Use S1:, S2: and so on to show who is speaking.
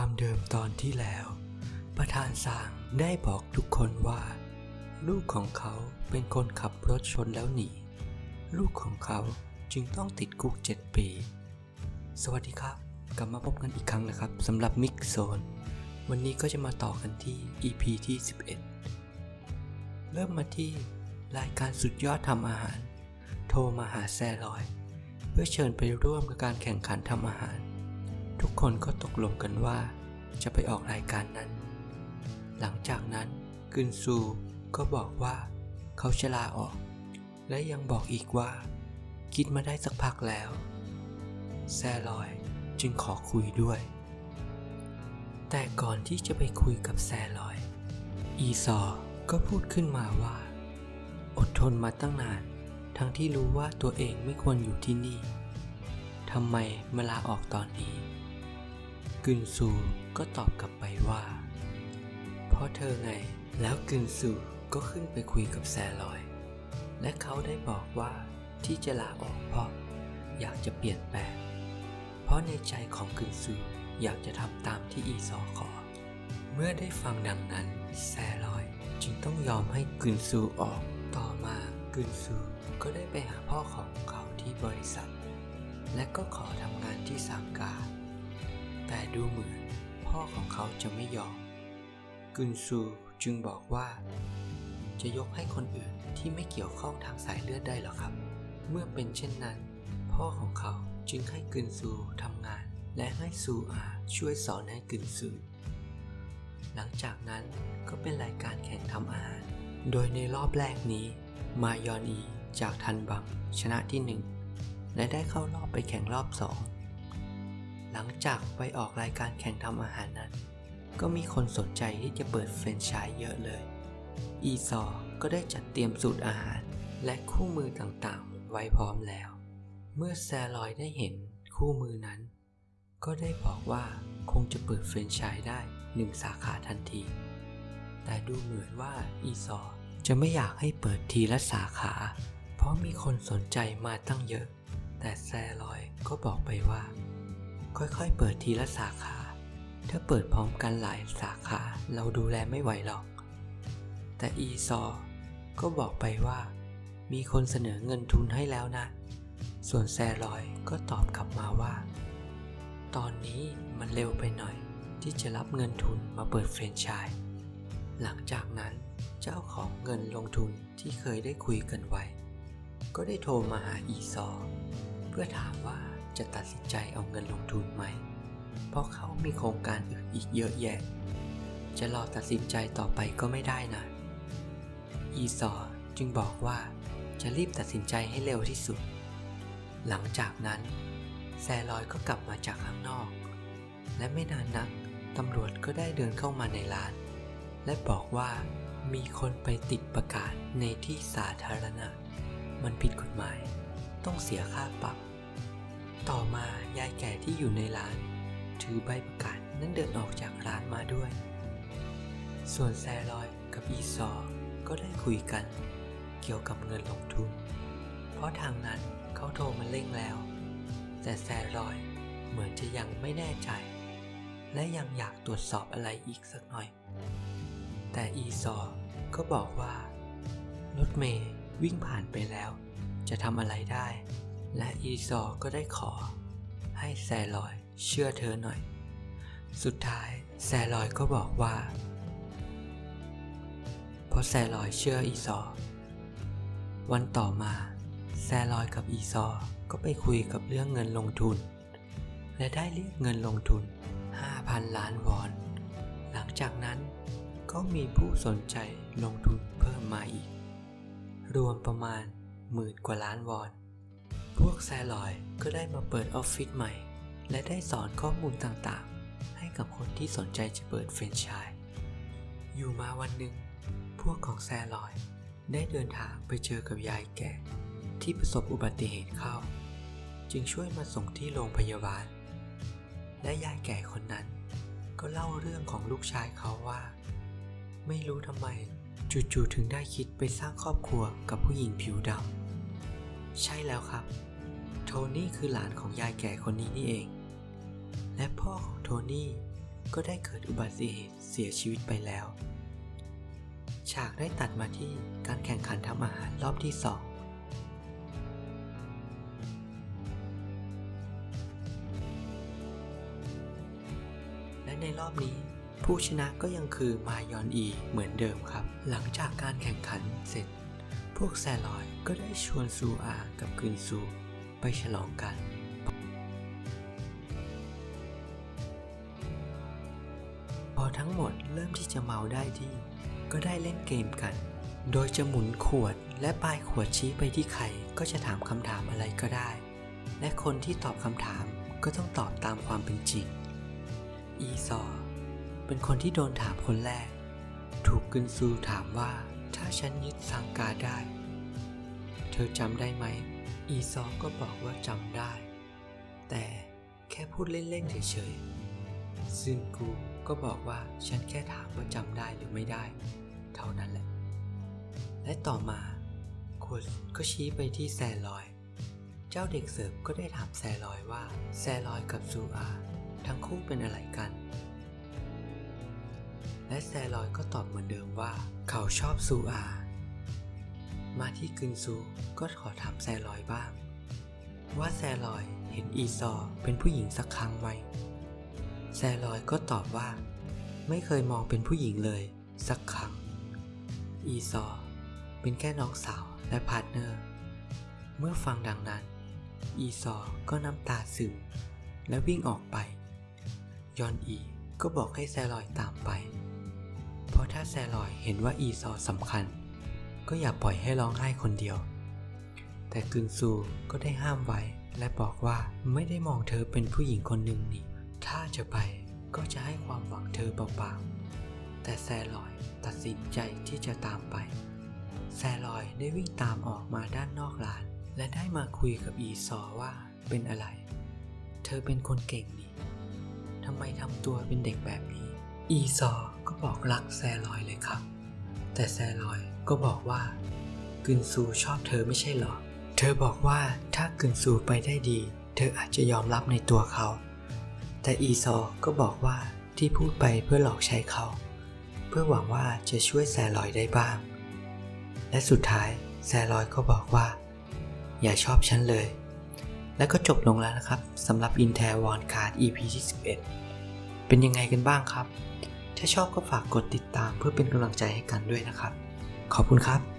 S1: ความเดิมตอนที่แล้ว ประธานสางได้บอกทุกคนว่า ลูกของเขาเป็นคนขับรถชนแล้วหนี ลูกของเขาจึงต้องติดคุก 7 ปี สวัสดีครับ กลับมาพบกันอีกครั้งนะครับสำหรับมิกโซน วันนี้ก็จะมาต่อกันที่ EP ที่ 11 เริ่มมาที่รายการสุดยอดทำอาหาร โทรมาหาแซลอย เพื่อเชิญไปร่วมกับการแข่งขันทำอาหาร ทุกคนก็ตกลงกันว่า จะไปออกรายการนั้น หลังจากนั้นกึนซูก็บอกว่าเขาจะลาออก และยังบอกอีกว่า คิดมาได้สักพักแล้ว แซลอยจึงขอคุยด้วย แต่ก่อนที่จะไปคุยกับแซลอย อีซอก็พูดขึ้นมาว่า อดทนมาตั้งนาน ทั้งที่รู้ว่าตัวเองไม่ควรอยู่ที่นี่ทำไมมาลาออกตอนนี้กึนซู ก็ตอบกลับไปว่า เพราะเธอไง แล้วกึนซูก็ขึ้นไปคุยกับแซลอย และเขาได้บอกว่าที่จะลาออกเพราะ อยากจะเปลี่ยนแปลง เพราะในใจของกึนซูอยากจะทำตามที่อีซอขอ เมื่อได้ฟังดังนั้น แซลอยจึงต้องยอมให้กึนซูออก ต่อมากึนซูก็ได้ไปหาพ่อของเขาที่บริษัท และก็ขอทำงานที่สามกาแต่ดูเหมือน พ่อของเขาจะไม่ยอมกึนซูจึงบอกว่า จะยกให้คนอื่นที่ไม่เกี่ยวข้องทางสายเลือดได้หรอครับ เมื่อเป็นเช่นนั้น พ่อของเขาจึงให้กึนซูทำงาน และให้ซูอาช่วยสอนให้กึนซูหลังจากนั้นก็เป็นรายการแข่งทำอาหาร โดยในรอบแรกนี้ มายอนอีจากทันบังชนะที่หนึ่งและได้เข้ารอบไปแข่งรอบสอง หลังจากไปออกรายการแข่งทำอาหารนั้น ก็มีคนสนใจที่จะเปิดเฟรนไชส์เยอะเลย อีซอก็ได้จัดเตรียมสูตรอาหาร และคู่มือต่างๆ ไว้พร้อมแล้ว เมื่อแซลอยได้เห็นคู่มือนั้น ก็ได้บอกว่าคงจะเปิดเฟรนไชส์ได้หนึ่งสาขาทันที แต่ดูเหมือนว่าอีซอจะไม่อยากให้เปิดทีละสาขา เพราะมีคนสนใจมาตั้งเยอะ แต่แซลอยก็บอกไปว่า ค่อยๆ เปิดทีละสาขา ถ้าเปิดพร้อมกันหลายสาขาเราดูแลไม่ไหวหรอก แต่อีซอ ก็บอกไปว่า มีคนเสนอเงินทุนให้แล้วนะ ส่วนแซลอยก็ตอบกลับมาว่า ตอนนี้มันเร็วไปหน่อย ที่จะรับเงินทุนมาเปิดเฟรนไชส์หลังจากนั้นเจ้าของเงินลงทุนที่เคยได้คุยกันไว้ ก็ได้โทรมาหาอีซอ เพื่อถามว่า จะตัดสินใจเอาเงินลงทุนไหม เพราะเขามีโครงการอื่นอีกเยอะแยะ จะรอตัดสินใจต่อไปก็ไม่ได้นะ อีซอจึงบอกว่าจะรีบตัดสินใจให้เร็วที่สุด หลังจากนั้น แซลอยก็กลับมาจากข้างนอก และไม่นานนักตำรวจก็ได้เดินเข้ามาในร้าน และบอกว่ามีคนไปติดประกาศในที่สาธารณะ มันผิดกฎหมาย ต้องเสียค่าปรับ ต่อมายายแก่ที่อยู่ในร้าน ถือใบประกาศนั้นเดินออกจากร้านมาด้วย ส่วนแซลอยกับอีซอก็ได้คุยกัน เกี่ยวกับเงินลงทุน เพราะทางนั้นเขาโทรมาเร่งแล้ว แต่แซลอยเหมือนจะยังไม่แน่ใจ และยังอยากตรวจสอบอะไรอีกสักหน่อย แต่อีซอก็บอกว่ารถเมย์วิ่งผ่านไปแล้ว จะทำอะไรได้ และอีซอก็ได้ขอ ให้แซลอยเชื่อเธอหน่อย สุดท้ายแซลอยก็บอกว่า เพราะแซลอยเชื่ออีซอ วันต่อมาแซลอยกับอีซอก็ไปคุยกับเรื่องเงินลงทุน และได้เรียกเงินลงทุน 5,000 ล้านวอน หลังจากนั้นก็มีผู้สนใจลงทุนเพิ่มมาอีก รวมประมาณหมื่นกว่าล้านวอน พวกแซลอยก็ได้มาเปิดออฟฟิศใหม่ และได้สอนข้อมูลต่างๆ ให้กับคนที่สนใจจะเปิดเฟรนไชส์อยู่มาวันหนึ่ง พวกของแซลอย ได้เดินทางไปเจอกับยายแก่ ที่ประสบอุบัติเหตุเข้า จึงช่วยมาส่งที่โรงพยาบาล และยายแก่คนนั้น ก็เล่าเรื่องของลูกชายเขาว่า ไม่รู้ทำไมจู่ๆถึงได้คิดไปสร้างครอบครัวกับผู้หญิงผิวดำใช่แล้วครับ โทนี่คือหลานของยายแก่คนนี้นี่เอง และพ่อของโทนี่ก็ได้เกิดอุบัติเหตุเสียชีวิตไปแล้ว ฉากได้ตัดมาที่การแข่งขันทำอาหารรอบที่สองและในรอบนี้ผู้ชนะก็ยังคือมายอนอีเหมือนเดิมครับ หลังจากการแข่งขันเสร็จ พวกแซลอยก็ได้ชวนซูอากับกึนซู ไปฉลองกันพอทั้งหมดเริ่มที่จะเมาได้ที่ ก็ได้เล่นเกมกัน โดยจะหมุนขวดและปลายขวดชี้ไปที่ใครก็จะถามคำถามอะไรก็ได้ และคนที่ตอบคำถามก็ต้องตอบตามความเป็นจริง อีซอ เป็นคนที่โดนถามคนแรก ถูกกึนซูถามว่า ถ้าฉันยึดสังกาได้ เธอจำได้ไหม อีซอก็บอกว่าจำได้ แต่แค่พูดเล่นๆเฉยๆซึ่งกูก็บอกว่าฉันแค่ถามว่าจำได้หรือไม่ได้ เท่านั้นแหละ และต่อมาขวดก็ชี้ไปที่แซลอย เจ้าเด็กเสิร์ฟก็ได้ถามแซลอยว่าแซลอยกับซูอา ทั้งคู่เป็นอะไรกัน และแซลอยก็ตอบเหมือนเดิมว่า เขาชอบซูอา มาที่กึนซูก็ขอถามแซลอยบ้าง ว่าแซลอยเห็นอีซอเป็นผู้หญิงสักครั้งไหม แซลอยก็ตอบว่า ไม่เคยมองเป็นผู้หญิงเลย สักครั้ง อีซอ เป็นแค่น้องสาวและพาร์ทเนอร์ เมื่อฟังดังนั้น อีซอก็น้ำตาซึมและวิ่งออกไป ยอนอีก็บอกให้แซลอยตามไป เพราะถ้าแซลอยเห็นว่าอีซอสำคัญ ก็อย่าปล่อยให้ร้องไห้คนเดียว แต่กึนซูก็ได้ห้ามไว้ และบอกว่าไม่ได้มองเธอเป็นผู้หญิงคนหนึ่งนี่ ถ้าจะไปก็จะให้ความหวังเธอเปล่าๆ แต่แซลอยตัดสินใจที่จะตามไป แซลอยได้วิ่งตามออกมาด้านนอกร้าน และได้มาคุยกับอีซอว่าเป็นอะไร เธอเป็นคนเก่งนี่ทำไมทำตัวเป็นเด็กแบบนี้ อีซอก็บอกรักแซลอยเลยครับ แต่แซลอย ก็บอกว่า กึนซูชอบเธอไม่ใช่หรอ เธอบอกว่าถ้ากึนซูไปได้ดี เธออาจจะยอมรับในตัวเขา แต่อีซอก็บอกว่าที่พูดไปเพื่อหลอกใช้เขา เพื่อหวังว่าจะช่วยแซลอยได้บ้าง และสุดท้ายแซลอยก็บอกว่า อย่าชอบฉันเลย และก็จบลงแล้วนะครับสำหรับ i n t e l w o n Card EP ที่ 11 เป็นยังไงกันบ้างครับ ถ้าชอบก็ฝากกดติดตามเพื่อเป็นกำลังใจให้กันด้วยนะครับ ขอบคุณครับ